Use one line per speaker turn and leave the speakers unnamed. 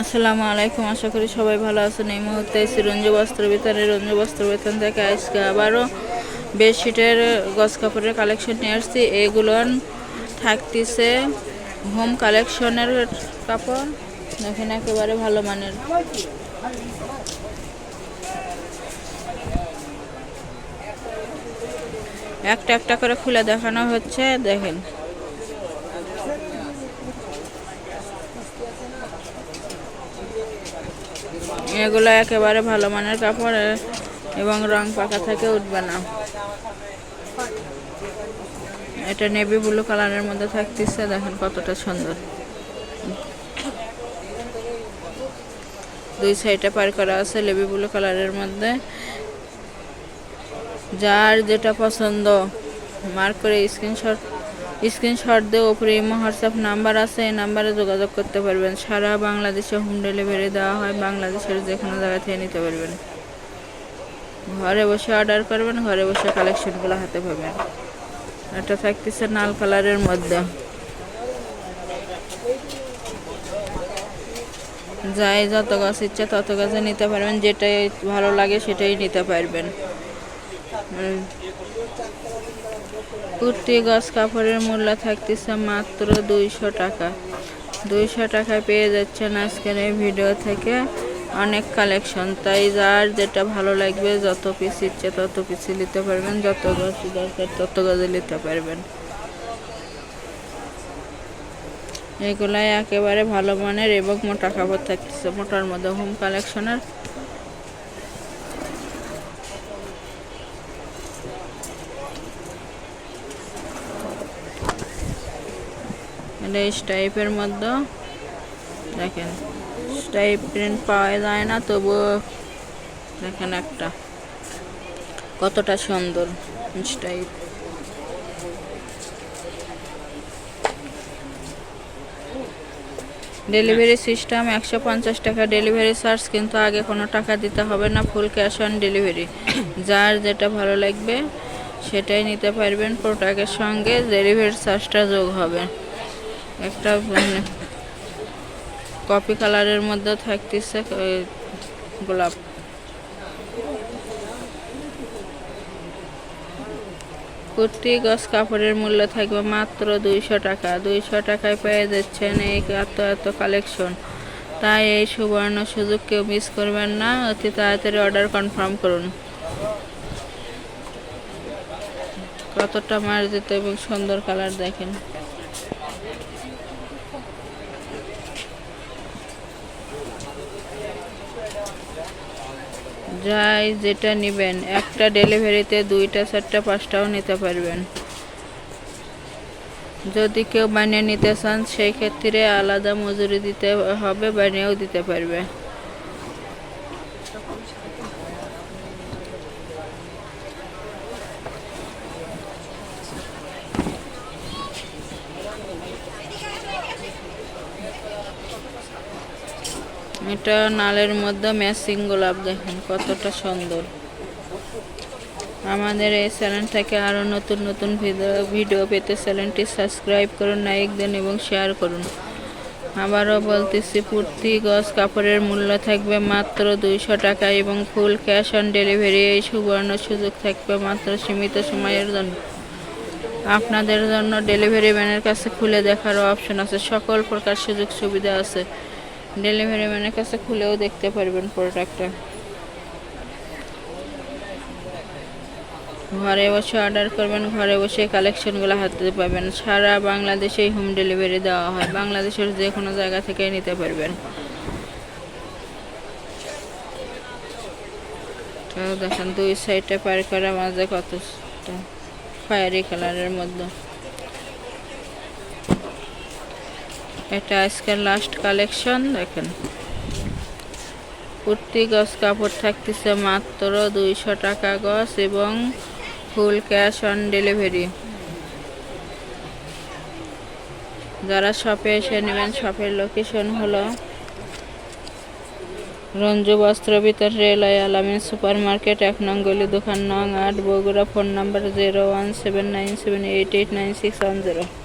আসসালামু আলাইকুম, আশা করি সবাই ভালো আছেন। এই মুহূর্তে এসি রঞ্জু বস্ত্র বিতানে, রঞ্জু বস্ত্র বেতন থেকে আজকে আবারও বেডশিটের গজ কাপড়ের কালেকশন নিয়ে আসছি। এগুলো থাকতেছে হোম কালেকশনের কাপড়। দেখেন একেবারে ভালো মানের। একটা একটা করে খুলে দেখানো হচ্ছে, দেখেন। এগুলো একেবারে ভালো মানের কাপড় এবং রং পাকা থেকে উঠবে না। এটা নেভি ব্লু কালারের মধ্যে থাকতেছে, দেখেন কতটা সুন্দর। দুই সাইডে পার করা আছে নেভি ব্লু কালারের মধ্যে। যার যেটা পছন্দ মার্ক করে স্ক্রিনশট স্ক্রিনশট দিয়ে ওপরে ইমো হোয়াটসঅ্যাপ নাম্বার আছে, এই নাম্বারে যোগাযোগ করতে পারবেন। সারা বাংলাদেশে হোম ডেলিভারি দেওয়া হয়, বাংলাদেশের যে কোনো জায়গা থেকে নিতে পারবেন। ঘরে বসে অর্ডার করবেন, ঘরে বসে কালেকশনগুলো হাতে পাবেন। এটা থাকতেছে লাল কালারের মধ্যে। যাই যত গাছ ইচ্ছা তত গাছে নিতে পারবেন, যেটাই ভালো লাগে সেটাই নিতে পারবেন। কুর্তি গজ কাপড়ের মূল্য থাকতেছে মাত্র দুইশো টাকা। দুইশো টাকায় পেয়ে যাচ্ছেন আজকের এই ভিডিও থেকে অনেক কালেকশন। তাই যার যেটা ভালো লাগবে, যত পিস ইচ্ছে তত পিস নিতে পারবেন, যত গজ দরকার তত গজে নিতে পারবেন। এগুলাই একেবারে ভালো মানের এবং মোটা কাপড় থাকতেছে, মোটার মধ্যে হোম কালেকশনের এটা স্টাইপের মধ্যে। দেখেন, স্টাইপ প্রিন্ট পাওয়া যায় না, তবুও দেখেন একটা। কতটা সুন্দর স্টাইপ। ডেলিভারি সিস্টেম, একশো পঞ্চাশ টাকা ডেলিভারি চার্জ, কিন্তু আগে কোনো টাকা দিতে হবে না, ফুল ক্যাশ অন ডেলিভারি। যার যেটা ভালো লাগবে, সেটাই নিতে পারবেন, প্রোডাক্টের সঙ্গে, ডেলিভারি চার্জটা যোগ হবে। একটা মানে কপি কালারের মধ্যে থাকতেছে গোলাপ। কুর্তি গজ কাপড়ের মূল্য থাকবে মাত্র দুইশো টাকা। দুইশো টাকায় পেয়ে যাচ্ছেন এই এত এত কালেকশন। তাই এই সুবর্ণ সুযোগ কেউ মিস করবেন না। অতি তাড়াতাড়ি অর্ডার কনফার্ম করুন। কতটা মার্জিত এবং সুন্দর কালার দেখেন। যাই যেটা নেবেন, একটা ডেলিভারিতে দুইটা, চারটা, পাঁচটাও নিতে পারবেন। যদি কেউ বানিয়ে নিতে চান, সেই ক্ষেত্রে আলাদা মজুরি দিতে হবে, বানিয়েও দিতে পারবে। এটা নালের মধ্যে ম্যাচিং গোলাপ, দেখেন কতটা সুন্দর। আমাদের এই চ্যানেলটাকে আরও নতুন নতুন ভিডিও পেতে চ্যানেলটি সাবস্ক্রাইব করুন, লাইক দিন এবং শেয়ার করুন। আবারও বলতেছি, প্রতি গজ কাপড়ের মূল্য থাকবে মাত্র দুইশো টাকা এবং ফুল ক্যাশ অন ডেলিভারি এই সুবর্ণ সুযোগ থাকবে মাত্র সীমিত সময়ের জন্য। আপনাদের জন্য ডেলিভারি ম্যানের কাছে খুলে দেখারও অপশন আছে। সকল প্রকার সুযোগ সুবিধা আছে। ডেলিভারি ম্যানের কাছে খুলেও দেখতে পারবেন প্রোডাক্টটা ঘরে বসে অর্ডার করবেন, ঘরে বসে কালেকশনগুলো হাতে পাবেন। সারা বাংলাদেশেই হোম ডেলিভারি দেওয়া হয়। বাংলাদেশের যে কোনো জায়গা থেকে নিতে পারবেন। দেখেন দুই সাইডে পার করা মাঝে কতটা ফায়ারি কালারের মধ্যে। এটা আজকের লাস্ট কালেকশন দেখেন। কুর্তি গজ কাপড় থাকতেছে মাত্র দুইশো টাকা গজ এবং ফুল ক্যাশ অন ডেলিভারি যারা শপে এসে নেবেন শপের লোকেশন হলো রঞ্জু বস্ত্র বিতর রেলওয়ে আলামিন সুপার মার্কেট এক নং গলি দোকান নং আট, Bogura phone number zero one seven nine seven eight eight nine six one zero